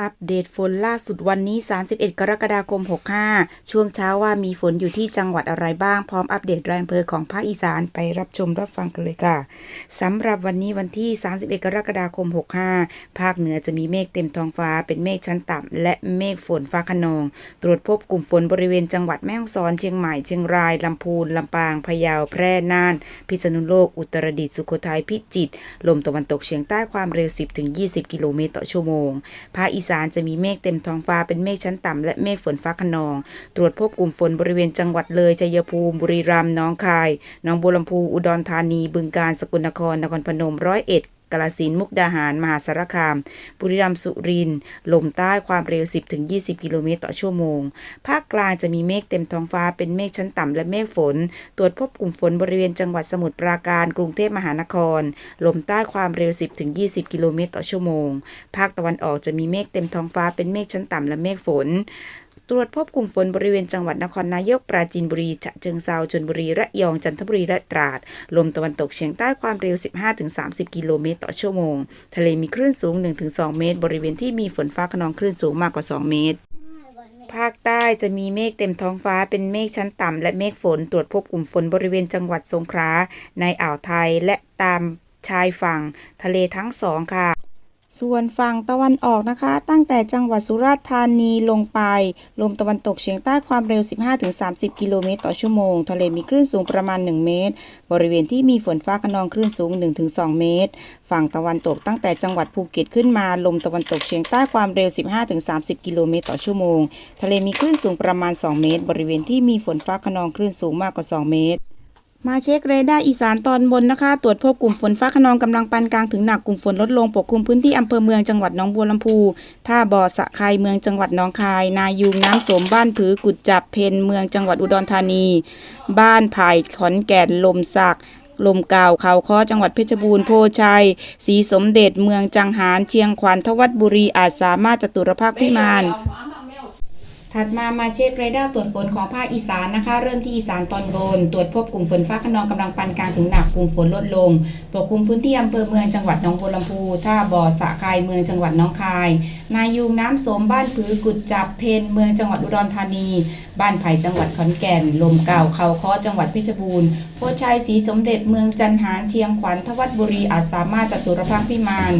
อัปเดตฝนล่าสุดวันนี้ 31 กรกฎาคม 65 ช่วงเช้าว่ามีฝนอยู่ที่จังหวัดอะไรบ้าง พร้อมอัปเดตรายอำเภอของภาคอีสานไปรับชมรับฟังกันเลยค่ะ สำหรับวันนี้วันที่ 31 กรกฎาคม 65 ภาคเหนือจะมีเมฆเต็มท้องฟ้า เป็นเมฆชั้นต่ำและเมฆฝนฟ้าขนอง ตรวจพบกลุ่มฝนบริเวณจังหวัดแม่ฮ่องสอนเชียงใหม่เชียงรายลำพูนลำปางพะเยาแพร่น่าน พิษณุโลก อุตรดิตถ์สุโขทัยพิจิตรลมตะวันตกเฉียงใต้ความเร็ว 10-20 กิโลเมตรต่อชั่วโมงภาคอีสานจะมีเมฆเต็มท้องฟ้าเป็นเมฆชั้นต่ำและเมฆฝนฟ้าขนอง ตรวจพบกลุ่มฝนบริเวณจังหวัดเลยชัยภูมิบุรีรัมย์น้องคายหนองบัวลำพูอุดรธานีบึงกาฬสกลนครนครพนมร้อยเอ็ด กาฬสินมุกดาหาร มหาสารคาม บุรีรัมย์สุรินทร์ลมใต้ความเร็ว 10-20 กิโลเมตรต่อชั่วโมง ภาคกลางจะมีเมฆเต็มท้องฟ้าเป็นเมฆชั้นต่ำและเมฆฝน ตรวจพบกลุ่มฝนบริเวณจังหวัดสมุทรปราการกรุงเทพมหานคร ลมใต้ความเร็ว 10-20 กิโลเมตรต่อชั่วโมง ภาคตะวันออกจะมีเมฆเต็มท้องฟ้าเป็นเมฆชั้นต่ำและเมฆฝน ตรวจพบกลุ่มฝนบริเวณจังหวัดนครนายกปราจีนบุรีฉะเชิงเซาชลบุรีระยองจันทบุรีและตราด ลมตะวันตกเฉียงใต้ความเร็ว 15-30 กิโลเมตรต่อชั่วโมง ทะเลมีคลื่นสูง 1-2 เมตร บริเวณที่มีฝนฟ้าขนองคลื่นสูงมากกว่า 2 เมตรภาคใต้จะมีเมฆเต็มท้องฟ้าเป็นเมฆชั้นต่ำและเมฆฝนตรวจพบกลุ่มฝนบริเวณจังหวัดสงขลาในอ่าวไทยและตามชายฝั่งทะเลทั้งสองค่ะ ส่วนฝั่งตะวันออกนะคะ ตั้งแต่จังหวัดสุราษฎร์ธานีลงไป ลมตะวันตกเฉียงใต้ความเร็ว 15-30 กิโลเมตรต่อชั่วโมง ทะเลมีคลื่นสูงประมาณ 1 เมตร บริเวณที่มีฝนฟ้าขนองคลื่นสูง 1-2 เมตร ฝั่งตะวันตกตั้งแต่จังหวัดภูเก็ตขึ้นมา ลมตะวันตกเฉียงใต้ความเร็ว 15-30 กิโลเมตรต่อชั่วโมง ทะเลมีคลื่นสูงประมาณ 2 เมตร บริเวณที่มีฝนฟ้าขนองคลื่นสูงมากกว่า 2 เมตร มาเช็คเรดาร์อีสานตอนบนนะคะ ตรวจพบกลุ่มฝนฟ้าขนองกำลังปานกลางถึงหนักกลุ่มฝนลดลงปกคลุมพื้นที่อำเภอเมืองจังหวัดหนองบัวลำพูท่าบ่อสะไครเมืองจังหวัดหนองคาย นายูงน้ำสมบ้านผือกุดจับเพนเมืองจังหวัดอุดรธานี บ้านไผ่ขอนแก่นลมสักลมกาวเขาค้อจังหวัดเพชรบูรณ์โพชัยศรีสมเด็จเมืองจังหารเชียงขวัญทวัดบุรีอาจสามารถจตุรภาคพิมาน ถัดมามาเช็คเรดาร์ตรวจฝนของภาคอีสานนะคะ เริ่มที่อีสานตอนบน ตรวจพบกลุ่มฝนฟ้าขนองกำลังปานกลางถึงหนักกลุ่มฝนลดลงปกคลุมพื้นที่อำเภอเมืองจังหวัดหนองบัวลำพูท่าบ่อสะคายเมืองจังหวัดน้องคาย นายูงน้ำสมบ้านผือกุดจับเพนเมืองจังหวัดอุดรธานี บ้านไผ่จังหวัดขอนแก่น ลมเก่าเขาค้อจังหวัดเพชรบูรณ์โพชัยศรีสมเด็จเมืองจันหารเชียงขวัญทวัดบุรีอาจสามารถจตุรพักษ์พิมาน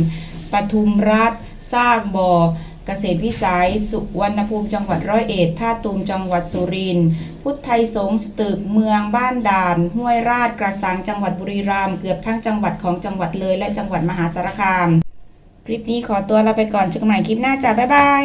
ปทุมรัฐสร้างบ่อ เกษตรวิสัย สุวรรณภูมิจังหวัดร้อยเอ็ดท่าตูมจังหวัดสุรินทร์พุทธไทยสงฆ์สตึกเมืองบ้านด่าน ห้วยราชกระสังจังหวัดบุรีรัมย์เกือบทั้งจังหวัดของจังหวัดเลยและจังหวัดมหาสารคาม คลิปนี้ขอตัวลาไปก่อนเจอกันใหม่คลิปหน้าจ้าบ๊ายบาย